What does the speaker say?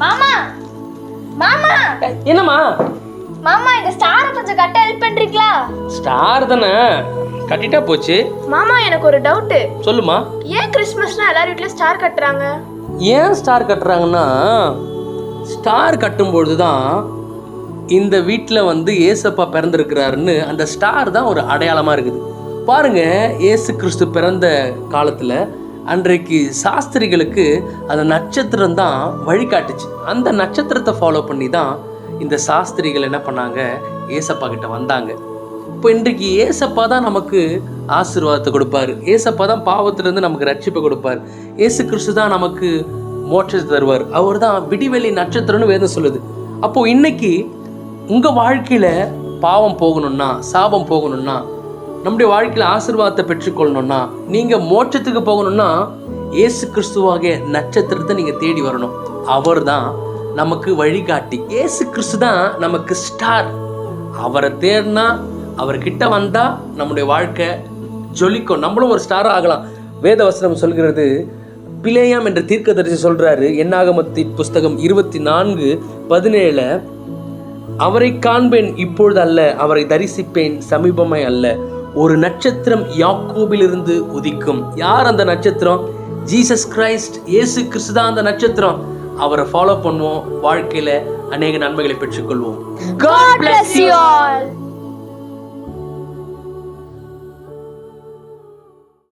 மாமா! மாமா! என்னம்மா? மாமா இந்த ஸ்டாரை கொஞ்சம் கட்ட ஹெல்ப் பண்றீங்களா? ஸ்டார் தானே? கட்டிட்டா போச்சு. மாமா எனக்கு ஒரு டவுட் சொல்லுமா. ஏன் கிறிஸ்மஸ்னா எல்லார் வீட்லயும் ஸ்டார் கட்டுறாங்க? ஏன் ஸ்டார் கட்டுறாங்கன்னா ஸ்டார் கட்டும்பொழுது தான் இந்த வீட்டில் வந்து ஏசப்பா பிறந்திருக்கிறாருன்னு அந்த ஸ்டார் தான் ஒரு அடையாளமாக இருக்குது. பாருங்க ஏசு கிறிஸ்து பிறந்த காலத்தில் அன்றைக்கு சாஸ்திரிகளுக்கு அந்த நட்சத்திரம் தான் வழிகாட்டுச்சு. அந்த நட்சத்திரத்தை ஃபாலோ பண்ணி தான் இந்த சாஸ்திரிகள் என்ன பண்ணாங்க? ஏசப்பா கிட்ட வந்தாங்க. இப்போ இன்றைக்கு ஏசப்பா தான் நமக்கு ஆசீர்வாதத்தை கொடுப்பாரு. ஏசப்பா தான் பாவத்திலேருந்து நமக்கு ரட்சிப்பை கொடுப்பார். ஏசு கிறிஸ்து தான் நமக்கு மோட்சத்தை தருவார். அவர் தான் விடிவெளி நட்சத்திரம்னு வேதம் சொல்லுது. அப்போது இன்னைக்கு உங்கள் வாழ்க்கையில் பாவம் போகணும்னா சாபம் போகணும்னா நம்முடைய வாழ்க்கையில் ஆசீர்வாதத்தை பெற்றுக்கொள்ளணும்னா நீங்கள் மோட்சத்துக்கு போகணும்னா இயேசு கிறிஸ்துவாகிய நட்சத்திரத்தை நீங்கள் தேடி வரணும். அவர் தான் நமக்கு வழிகாட்டி. இயேசு கிறிஸ்து தான் நமக்கு ஸ்டார் அவரை தேடினா அவர்கிட்ட வந்தால் நம்முடைய வாழ்க்கை ஜொலிக்கும். நம்மளும் ஒரு ஸ்டார் ஆகலாம். வேத வசனம் சொல்கிறது பிளேயாம் என்ற தீர்க்கதரிசி சொல்கிறாரு என்னாகமத்தி புஸ்தகம் இருபத்தி நான்கு பதினேழு அவரை காண்பேன் இப்பொழுது அல்ல அவரை தரிசிப்பேன் சமீபமே அல்ல. ஒரு நட்சத்திரம் யாக்கோபிலிருந்து உதிக்கும். யார் அந்த நட்சத்திரம்? ஜீசஸ் கிரைஸ்ட் இயேசு கிறிஸ்து தான் அந்த நட்சத்திரம். அவரை ஃபாலோ பண்ணுவோம். வாழ்க்கையில அநேக நன்மைகளை பெற்றுக்கொள்வோம். God bless you all.